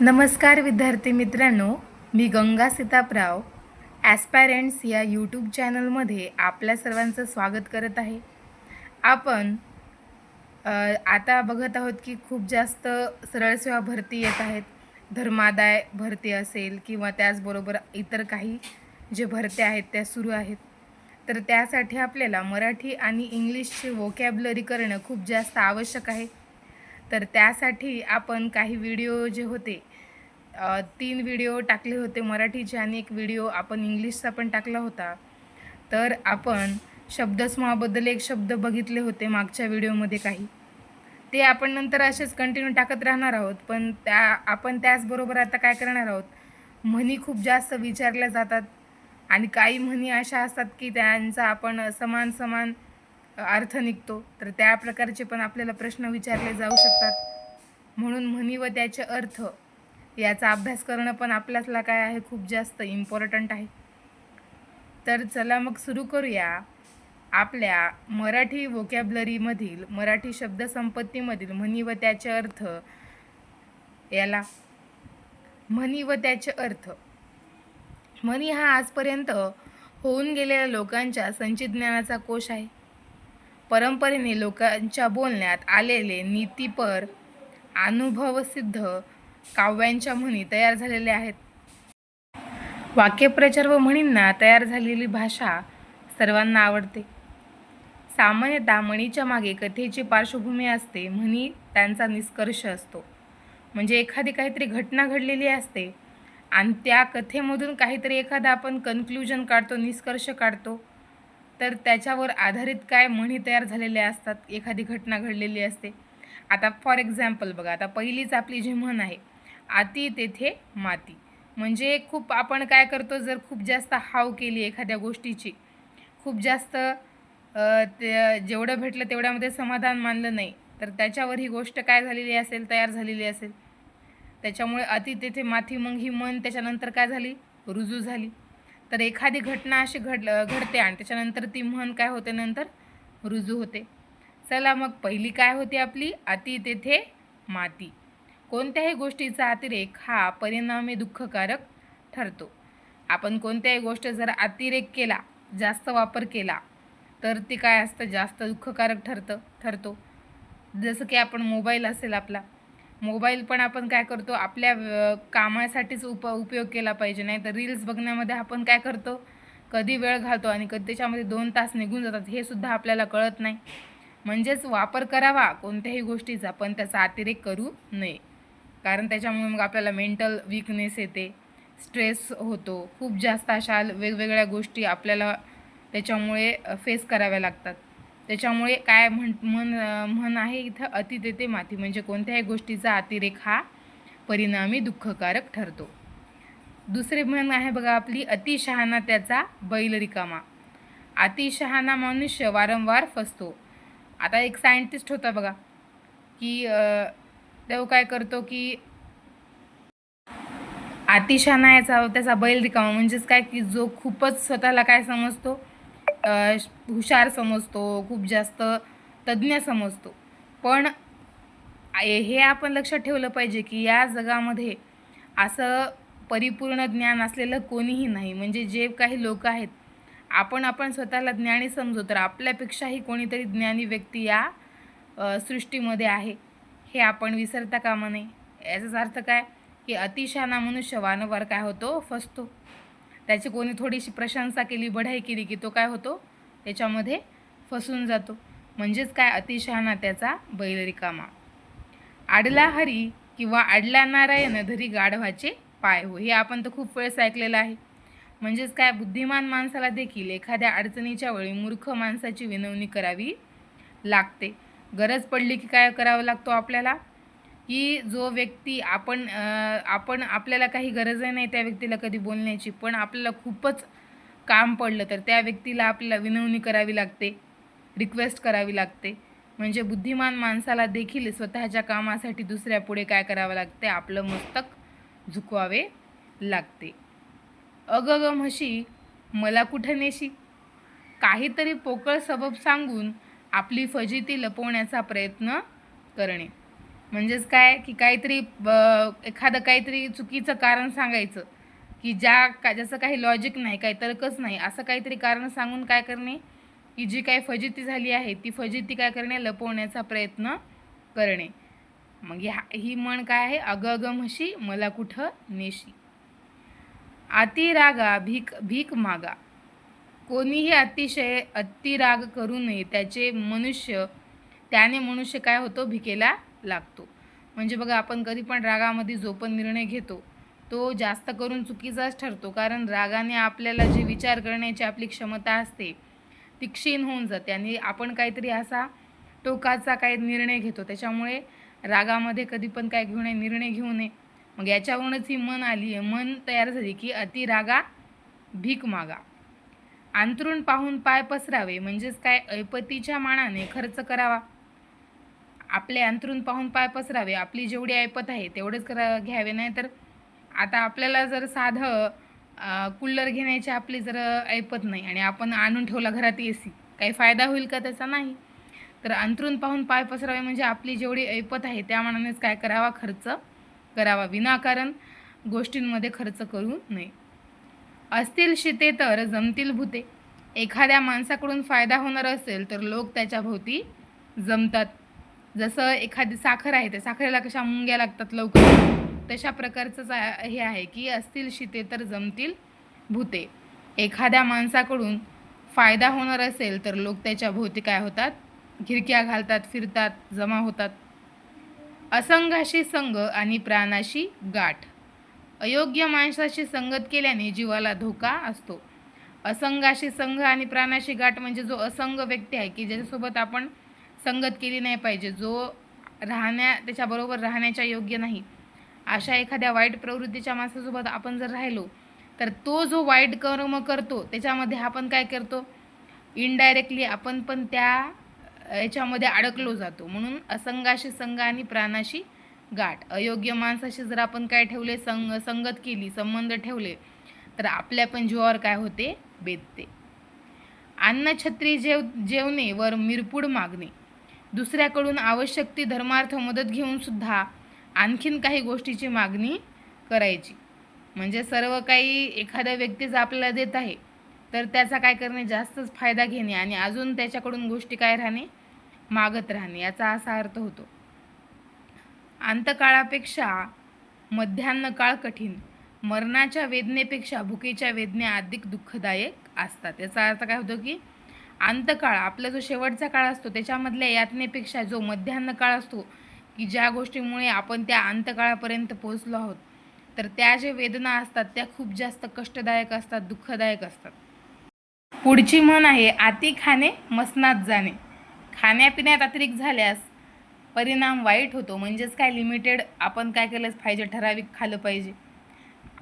नमस्कार विद्यार्थी मित्रांनो मी गंगा सीतापराव ॲस्पॅरेंट्स या यूट्यूब चॅनलमध्ये आपल्या सर्वांचं स्वागत करत आहे. आपण आता बघत आहोत की खूप जास्त सरळ सेवा भरती येत आहेत. धर्मादाय भरती असेल किंवा त्याचबरोबर इतर काही जे भरत्या आहेत त्या सुरू आहेत. तर त्यासाठी आपल्याला मराठी आणि इंग्लिशची वोकॅबलरी करणं खूप जास्त आवश्यक आहे. तर त्यासाठी आपण काही व्हिडिओ जे होते तीन व्हिडिओ टाकले होते मराठीचे आणि एक व्हिडिओ आपण इंग्लिशचा पण टाकला होता. तर आपण शब्दसमूहाबद्दल एक शब्द बघितले होते मागच्या व्हिडिओमध्ये काही. ते आपण नंतर असेच कंटिन्यू टाकत राहणार आहोत पण त्या आपण त्याचबरोबर आता काय करणार आहोत? म्हणी खूप जास्त विचारल्या जातात आणि काही म्हणी अशा असतात की त्यांचा आपण समान समान अर्थ निघतो. तर त्या प्रकारचे पण आपल्याला प्रश्न विचारले जाऊ शकतात. म्हणून म्हणी व त्याचे अर्थ याचा अभ्यास करणं पण आपल्याला काय आहे? खूप जास्त इम्पॉर्टंट आहे. तर चला मग सुरू करूया. आपल्या मराठी वोकॅबलरीमधील मराठी शब्दसंपत्तीमधील म्हणी व त्याचे अर्थ याला म्हणी व त्याचे अर्थ. म्हणी हा आजपर्यंत होऊन गेलेल्या लोकांच्या संचित ज्ञानाचा कोश आहे. परंपरेने लोकांच्या बोलण्यात आलेले नीतीपर अनुभवसिद्ध काव्यांच्या म्हणी तयार झालेल्या आहेत. वाक्यप्रचार व म्हणींना तयार झालेली भाषा सर्वांना आवडते. सामान्यतः म्हणीच्या मागे कथेची पार्श्वभूमी असते म्हणी त्यांचा निष्कर्ष असतो. म्हणजे एखादी काहीतरी घटना घडलेली असते आणि त्या कथेमधून काहीतरी एखादा आपण कन्क्लुजन काढतो निष्कर्ष काढतो. तर त्याच्यावर आधारित काय म्हणी तयार झालेल्या असतात? एखादी घटना घडलेली असते. आता फॉर एक्झाम्पल बघा आता पहिलीच आपली जी म्हण आहे आती तेथे माती. म्हणजे खूप आपण काय करतो जर खूप जास्त हाव केली एखाद्या गोष्टीची खूप जास्त ते जेवढं भेटलं तेवढ्यामध्ये समाधान मानलं नाही तर त्याच्यावर ही गोष्ट काय झालेली असेल तयार झालेली असेल. त्याच्यामुळे अति तेथे माथी मग ही मन त्याच्यानंतर काय झाली? रुजू झाली. तर एखादी घटना अशी घड घडते आणि त्याच्यानंतर ती म्हण काय होते नंतर? रुजू होते. चला मग पहिली काय होती आपली? अति तेथे माती. कोणत्याही गोष्टीचा अतिरेक हा परिणामी दुःखकारक ठरतो. आपण कोणत्याही गोष्ट जर अतिरेक केला जास्त वापर केला तर ते काय असतं? जास्त दुःखकारक ठरतं ठरतो. जसं की आपण मोबाईल असेल आपला मोबाईल पण आपण काय करतो आपल्या कामासाठीच उप उपयोग केला पाहिजे. नाही तर रील्स बघण्यामध्ये आपण काय करतो कधी वेळ घालतो आणि कधी त्याच्यामध्ये दोन तास निघून जातात हे सुद्धा आपल्याला कळत नाही. म्हणजेच वापर करावा कोणत्याही गोष्टीचा पण त्याचा अतिरेक करू नये. कारण त्याच्यामुळे मग आपल्याला मेंटल वीकनेस येते स्ट्रेस होतो. खूप जास्त अशा वेगवेगळ्या गोष्टी आपल्याला त्याच्यामुळे फेस कराव्या लागतात. त्याच्यामुळे काय म्हण म्हण म्हण आहे इथं अति तेथे माती. म्हणजे कोणत्याही गोष्टीचा अतिरेक हा परिणामी दुःखकारक ठरतो. दुसरे म्हण आहे बघा आपली अतिशहाणा त्याचा बैल रिकामा अतिशहाणा मनुष्य वारंवार फसतो. आता एक सायंटिस्ट होता बघा की तो काय करतो की अतिशहाणा याचा त्याचा बैल रिकामा म्हणजेच काय की जो खूपच स्वतःला काय समजतो हुशार समजतो खूप जास्त तज्ज्ञ समजतो. पण हे आपण लक्षात ठेवलं पाहिजे की या जगामध्ये असं परिपूर्ण ज्ञान असलेलं कोणीही नाही. म्हणजे जे काही लोक आहेत आपण आपण स्वतःला ज्ञानी समजू तर आपल्यापेक्षाही कोणीतरी ज्ञानी व्यक्ती या सृष्टीमध्ये आहे. हे आपण विसरता कामा नये. याचाच अर्थ काय? की अतिशहाणा मनुष्य वारंवार काय होतो? फसतो. त्याची कोणी थोडीशी प्रशंसा केली बढाई केली की तो काय होतो? त्याच्यामध्ये फसून जातो. म्हणजेच काय? अतिशहाणा त्याचा बैल रिकामा आडला हरी किंवा आडला नारायण धरी गाढवाचे पाय हो. हे आपण तर खूप वेळेस ऐकलेलं आहे. म्हणजेच काय? बुद्धिमान माणसाला देखील एखाद्या अडचणीच्या वेळी मूर्ख माणसाची विनवणी करावी लागते. गरज पडली की काय करावं लागतो आपल्याला? की जो व्यक्ती आपण आपण आपल्याला काही गरजही नाही त्या व्यक्तीला कधी बोलण्याची पण आपल्याला खूपच काम पडलं तर त्या व्यक्तीला आपल्याला विनवणी करावी लागते रिक्वेस्ट करावी लागते. म्हणजे बुद्धिमान माणसाला देखील स्वतःच्या कामासाठी दुसऱ्यापुढे काय करावं लागते? आपलं मस्तक झुकवावे लागते. अगं ग म्हशी मला कुठं नेशी? काहीतरी पोकळ सबब सांगून आपली फजिती लपवण्याचा प्रयत्न करणे. म्हणजेच काय की काहीतरी एखादं काहीतरी चुकीचं कारण सांगायचं की ज्या का ज्याचं काही लॉजिक नाही काही तर्कच नाही असं काहीतरी कारण सांगून काय करणे की जी काही फजिती झाली आहे ती फजिती काय करणे लपवण्याचा प्रयत्न करणे. मग ह्या ही म्हण काय आहे? अग अग म्हशी मला कुठं नेशी. अतिरागा भीक भीक मागा. कोणीही अतिशय अतिराग करू नये त्याचे मनुष्य त्याने मनुष्य काय होतो? भिकेला लागतो. म्हणजे बघा आपण कधी पण रागामध्ये जो पण निर्णय घेतो तो जास्त करून चुकीचाच ठरतो. कारण रागाने आपल्याला जे विचार करण्याची आपली क्षमता असते ती क्षीण होऊन जाते. आणि आपण काहीतरी असा टोकाचा काही निर्णय घेतो. त्याच्यामुळे रागामध्ये कधी पण काय घेऊ नये निर्णय घेऊ नये. मग याच्यावरूनच ही मन आली आहे. मन तयार झाली की अति रागा भीक मागा. अंतरून पाहून पाय पसरावे. म्हणजेच काय? ऐपतीच्या मानाने खर्च करावा. आपले अंतरून पाहून पाय पसरावे आपली जेवढी ऐपत आहे तेवढेच करा घ्यावे. नाही तर आता आपल्याला जर साधं कूलर घेण्याची आपली जर ऐपत नाही आणि आपण आणून ठेवला घरात ए सी काही फायदा होईल का त्याचा? नाही. तर अंतरून पाहून पाय पसरावे म्हणजे आपली जेवढी ऐपत आहे त्या मानानेच काय करावा? खर्च करावा. विनाकारण गोष्टींमध्ये खर्च करू नये. असतील शिते तर जमतील भूते. एखाद्या माणसाकडून फायदा होणार असेल तर लोक त्याच्या भोवती जमतात. जसं एखादी साखर आहे त्या साखरेला कशा मुंग्या लागतात लवकर? तशा प्रकारचंच हे आहे की असतील शिते तर जमतील भूते. एखाद्या माणसाकडून फायदा होणार असेल तर लोक त्याच्या भोवती काय होतात? खिडक्या घालतात फिरतात जमा होतात. असंघाशी संघ आणि प्राणाशी गाठ. अयोग्य माणसाशी संगत केल्याने जीवाला धोका असतो. असंघाशी संघ आणि प्राणाशी गाठ म्हणजे जो असंग व्यक्ती आहे की ज्याच्यासोबत आपण संगत केली नाही पाहिजे. जो राहण्या त्याच्याबरोबर राहण्याच्या योग्य नाही. अशा एखाद्या वाईट प्रवृत्तीच्या माणसासोबत आपण जर राहिलो तर तो जो वाईट कर्म करतो त्याच्यामध्ये आपण काय करतो? इनडायरेक्टली आपण पण त्या याच्यामध्ये अडकलो जातो. म्हणून असंगाशी संघ आणि प्राणाशी गाठ. अयोग्य माणसाशी जर आपण काय ठेवले संग संगत केली संबंध ठेवले तर आपल्या पण जीवावर काय होते? बेतते अन्नछत्री जेव जेवणे वर मिरपूड मागणे. दुसऱ्याकडून आवश्यक ती धर्मार्थ मदत घेऊनसुद्धा आणखीन काही गोष्टीची मागणी करायची. म्हणजे सर्व काही एखाद्या व्यक्तीच आपल्याला देत आहे तर त्याचा काय करणे जास्तच फायदा घेणे आणि अजून त्याच्याकडून गोष्टी काय राहणे मागत राहणे याचा असा अर्थ होतो. अंतकाळापेक्षा मध्यान्ह काळ कठीण मरणाच्या वेदनेपेक्षा भुकेच्या वेदना अधिक दुःखदायक असतात. याचा अर्थ काय होतो की अंतकाळ आपला जो शेवटचा काळ असतो त्याच्यामधल्या यातनेपेक्षा जो मध्यान्ह काळ असतो की ज्या गोष्टीमुळे आपण त्या अंतकाळापर्यंत पोहोचलो आहोत तर त्या ज्या वेदना असतात त्या खूप जास्त कष्टदायक असतात दुःखदायक असतात. पुढची म्हण आहे आती खाणे मसनात जाणे. खाण्यापिण्यात अतिरिक्त झाल्यास परिणाम वाईट होतो म्हणजेच काय? लिमिटेड आपण काय केलंच पाहिजे? ठराविक खाल्लं पाहिजे.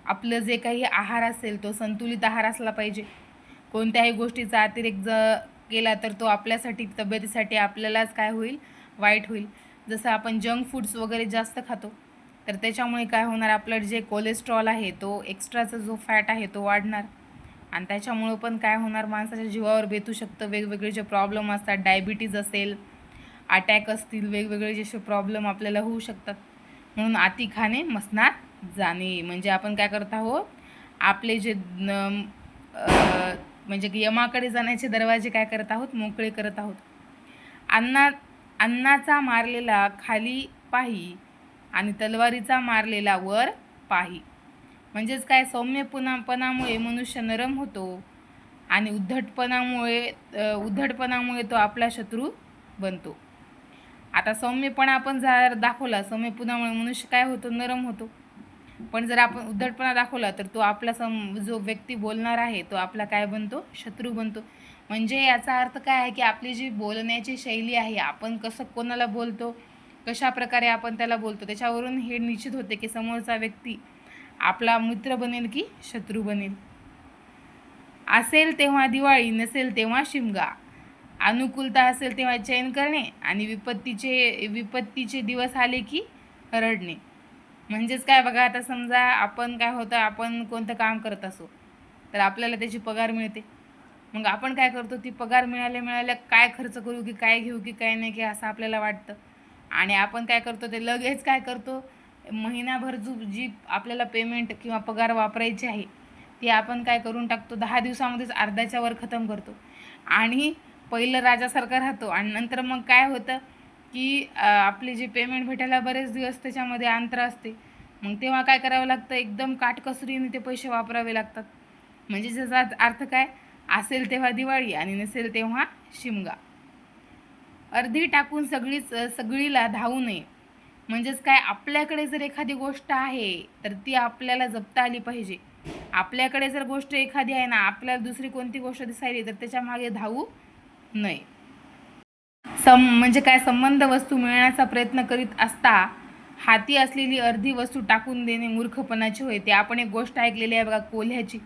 आपलं जे काही आहार असेल तो संतुलित आहार असला पाहिजे. कोणत्याही गोष्टीचा अतिरेक ज केला तर तो आपल्यासाठी तब्येतीसाठी आपल्यालाच काय होईल? वाईट होईल. जसं आपण जंक फूड्स वगैरे जास्त खातो तर त्याच्यामुळे काय होणार? आपलं जे कोलेस्ट्रॉल आहे तो एक्स्ट्राचा जो फॅट आहे तो वाढणार. आणि त्याच्यामुळं पण काय होणार? माणसाच्या जीवावर बेतू शकतं. वेगवेगळे जे प्रॉब्लेम असतात डायबिटीज असेल अटॅक असतील वेगवेगळे जसे प्रॉब्लेम आपल्याला होऊ शकतात. म्हणून अति खाणे मसनात जाणे. म्हणजे आपण काय करत आहोत? आपले जे न- आ, म्हणजे की यमाकडे जाण्याचे दरवाजे काय करत आहोत? मोकळे करत आहोत. अन्ना अन्नाचा मारलेला खाली पाही आणि तलवारीचा मारलेला वर पाही म्हणजेच काय? सौम्यपणापणामुळे मनुष्य नरम होतो आणि उद्धटपणामुळे उद्धटपणामुळे तो आपला शत्रू बनतो. आता सौम्यपणा आपण जर दाखवला सौम्यपणामुळे मनुष्य काय होतो? नरम होतो. पण जर आपण उद्धटपणा दाखवला तर तो आपला सम जो व्यक्ती बोलणार आहे तो आपला काय बनतो? शत्रू बनतो. म्हणजे याचा अर्थ काय आहे की आपली जी बोलण्याची शैली आहे आपण कसं कोणाला बोलतो कशा प्रकारे आपण त्याला बोलतो त्याच्यावरून हे निश्चित होते की समोरचा व्यक्ती आपला मित्र बनेल की शत्रू बनेल. असेल तेव्हा दिवाळी नसेल तेव्हा शिमगा. अनुकूलता असेल तेव्हा चयन करणे आणि विपत्तीचे विपत्तीचे दिवस आले की रडणे. म्हणजेच काय बघा आता समजा आपण काय होतं आपण कोणतं काम करत असू तर आपल्याला त्याची पगार मिळते. मग आपण काय करतो ती पगार मिळाल्या मिळाल्या काय खर्च करू की काय घेऊ की काय नाही की असं आपल्याला वाटतं. आणि आपण काय करतो ते लगेच काय करतो महिनाभर जो जी आपल्याला पेमेंट किंवा पगार वापरायची आहे ती आपण काय करून टाकतो दहा दिवसामध्येच अर्ध्याच्या वर खतम करतो. आणि पहिलं राजासारखं राहतो आणि नंतर मग काय होतं की आपले जे पेमेंट भेटायला बरेच दिवस त्याच्यामध्ये अंतर असते. मग तेव्हा काय करावं लागतं? एकदम काटकसरीने ते पैसे वापरावे लागतात. म्हणजे ज्याचा अर्थ काय? असेल तेव्हा दिवाळी आणि नसेल तेव्हा शिमगा. अर्धी टाकून सगळीच सगळीला धावू नये. म्हणजेच काय? आपल्याकडे जर एखादी गोष्ट आहे तर ती आपल्याला जपता आली पाहिजे. आपल्याकडे जर गोष्ट एखादी आहे ना आपल्याला दुसरी कोणती गोष्ट दिसायली तर त्याच्यामागे धावू नये. सम म्हणजे काय संबंध वस्तू मिळण्याचा प्रयत्न करीत असता हाती असलेली अर्धी वस्तू टाकून देणे मूर्खपणाची होय ते आपण एक गोष्ट ऐकलेली आहे बघा कोल्ह्याची.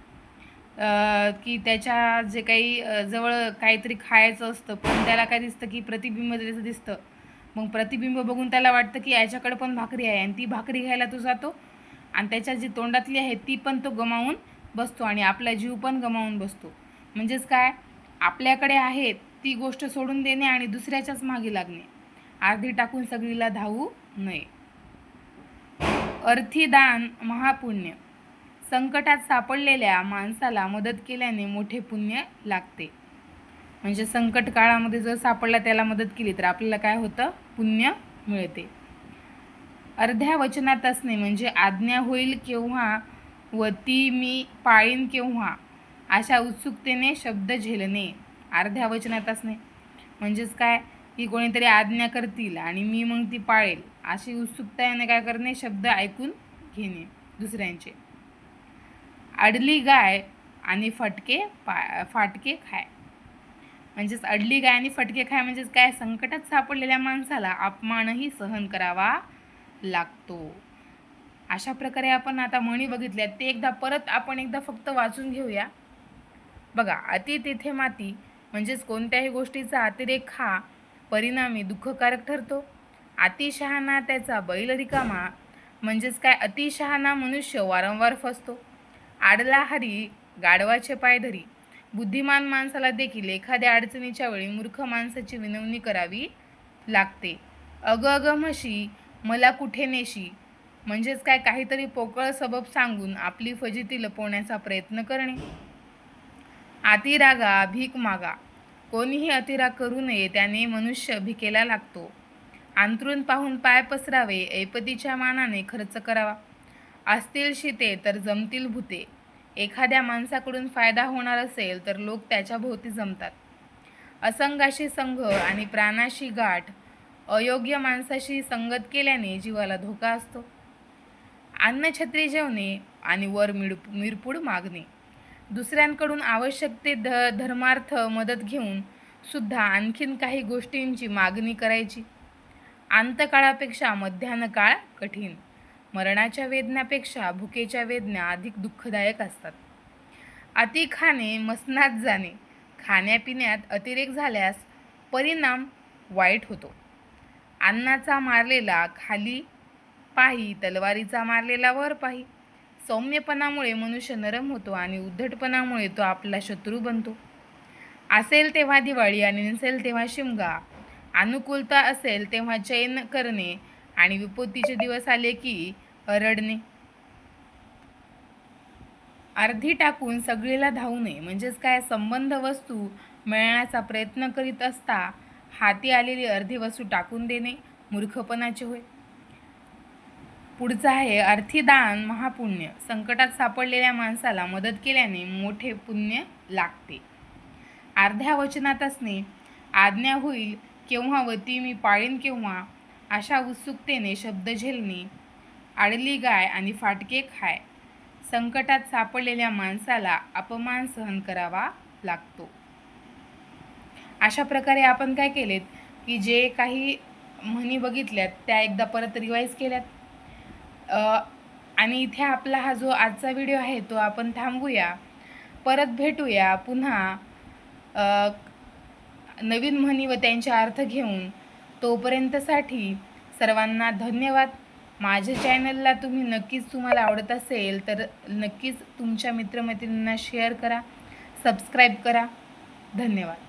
अं, की त्याच्या जे काही जवळ काहीतरी खायचं असतं पण त्याला काय दिसतं की प्रतिबिंब त्याचं दिसतं. मग प्रतिबिंब बघून त्याला वाटतं की याच्याकडे पण भाकरी आहे आणि ती भाकरी घ्यायला तो जातो आणि त्याच्या जी तोंडातली आहे ती पण तो गमावून बसतो आणि आपला जीव पण गमावून बसतो. म्हणजेच काय? आपल्याकडे आहेत ती गोष्ट सोडून देणे आणि दुसऱ्याच्याच मागे लागणे. अर्धी टाकून सगळीला धावू नये. अर्थीदान महापुण्य. संकटात सापडलेल्या माणसाला मदत केल्याने मोठे पुण्य लागते. म्हणजे संकट काळामध्ये जर सापडला त्याला मदत केली तर आपल्याला काय होतं? पुण्य मिळते. अर्ध्या वचनात असणे म्हणजे आज्ञा होईल केव्हा व ती मी पाळीन केव्हा अशा उत्सुकतेने शब्द झेलणे. अर्ध्या वचनात असणे म्हणजेच काय? की कोणीतरी आज्ञा करतील आणि मी मग ती पाळेल. अशी उत्सुकता याने काय करणे? शब्द ऐकून घेणे दुसऱ्यांचे. अडली गाय आणि फटके पा फाटके खाय. म्हणजेच अडली गाय आणि फटके खाय म्हणजेच काय? संकटात सापडलेल्या माणसाला अपमानही सहन करावा लागतो. अशा प्रकारे आपण आता म्हणी बघितल्या ते एकदा परत आपण एकदा फक्त वाचून घेऊया. बघा अति तेथे माती म्हणजेच कोणत्याही गोष्टीचा अतिरेक हा परिणामी दुःखकारक ठरतो. अतिशहाणा त्याचा बैल रिकामा म्हणजेच काय अतिशहाणा मनुष्य वारंवार फसतो. आडला हरी गाढवाचे पाय धरी बुद्धिमान माणसाला देखील एखाद्या अडचणीच्या वेळी मूर्ख माणसाची विनवणी करावी लागते. अगं अगं म्हशी मला कुठे नेशी? म्हणजेच काय काहीतरी पोकळ सबब सांगून आपली फजिती लपवण्याचा प्रयत्न करणे. अतिरागा भीक मागा. कोणीही अतिराग करू नये त्याने मनुष्य भिकेला लागतो. अंतरून पाहून पाय पसरावे ऐपतीच्या मानाने खर्च करावा. असतील शिते तर जमतील भूते. एखाद्या माणसाकडून फायदा होणार असेल तर लोक त्याच्या भोवती जमतात. असंगाशी संघ आणि प्राणाशी गाठ अयोग्य माणसाशी संगत केल्याने जीवाला धोका असतो. अन्नछत्री जेवणे आणि वर मिड मिरपूड मागणे. दुसऱ्यांकडून आवश्यक ते ध धर्मार्थ मदत घेऊन सुद्धा आणखीन काही गोष्टींची मागणी करायची. अंतकाळापेक्षा मध्यान्ह काळ कठीण. मरणाच्या वेदनापेक्षा भुकेच्या वेदना अधिक दुःखदायक असतात. अति खाणे मसनात जाणे खाण्यापिण्यात अतिरेक झाल्यास परिणाम वाईट होतो. अन्नाचा मारलेला खाली पाही तलवारीचा मारलेला वर पाही. सौम्यपणामुळे मनुष्य नरम होतो आणि उद्धटपणामुळे तो आपला शत्रू बनतो. असेल तेव्हा दिवाळी आणि नसेल तेव्हा शिमगा. अनुकूलता असेल तेव्हा चैन करणे आणि विपत्तीचे दिवस आले की रडणे. अर्धी टाकून सगळीला धावू नये म्हणजेच काय? संबंध वस्तू मिळण्याचा प्रयत्न करीत असता हाती आलेली अर्धी वस्तू टाकून देणे मूर्खपणाचे होय. पुढचं आहे अर्थीदान महापुण्य. संकटात सापडलेल्या माणसाला मदत केल्याने मोठे पुण्य लागते. अर्ध्या वचनात असणे आज्ञा होईल केव्हा व ती मी पाळीन केव्हा अशा उत्सुकतेने शब्द झेलणे आडली गाय आणि फाटके खाय. संकटात सापडलेल्या माणसाला अपमान सहन करावा लागतो. अशा प्रकारे आपण काय केलेत की जे काही म्हणी बघितल्यात त्या एकदा परत रिवाईज केल्यात? आणि इथे आपला हा जो आजचा व्हिडिओ आहे तो आपण थांबूया. परत भेटूया पुन्हा नवीन म्हणी व त्यांचे अर्थ घेऊन. तोपर्यंतसाठी सर्वांना धन्यवाद. माझ्या चॅनलला तुम्ही नक्कीच तुम्हाला आवडत असेल तर नक्कीच तुमच्या मित्रमैत्रिणींना शेअर करा सबस्क्राईब करा. धन्यवाद.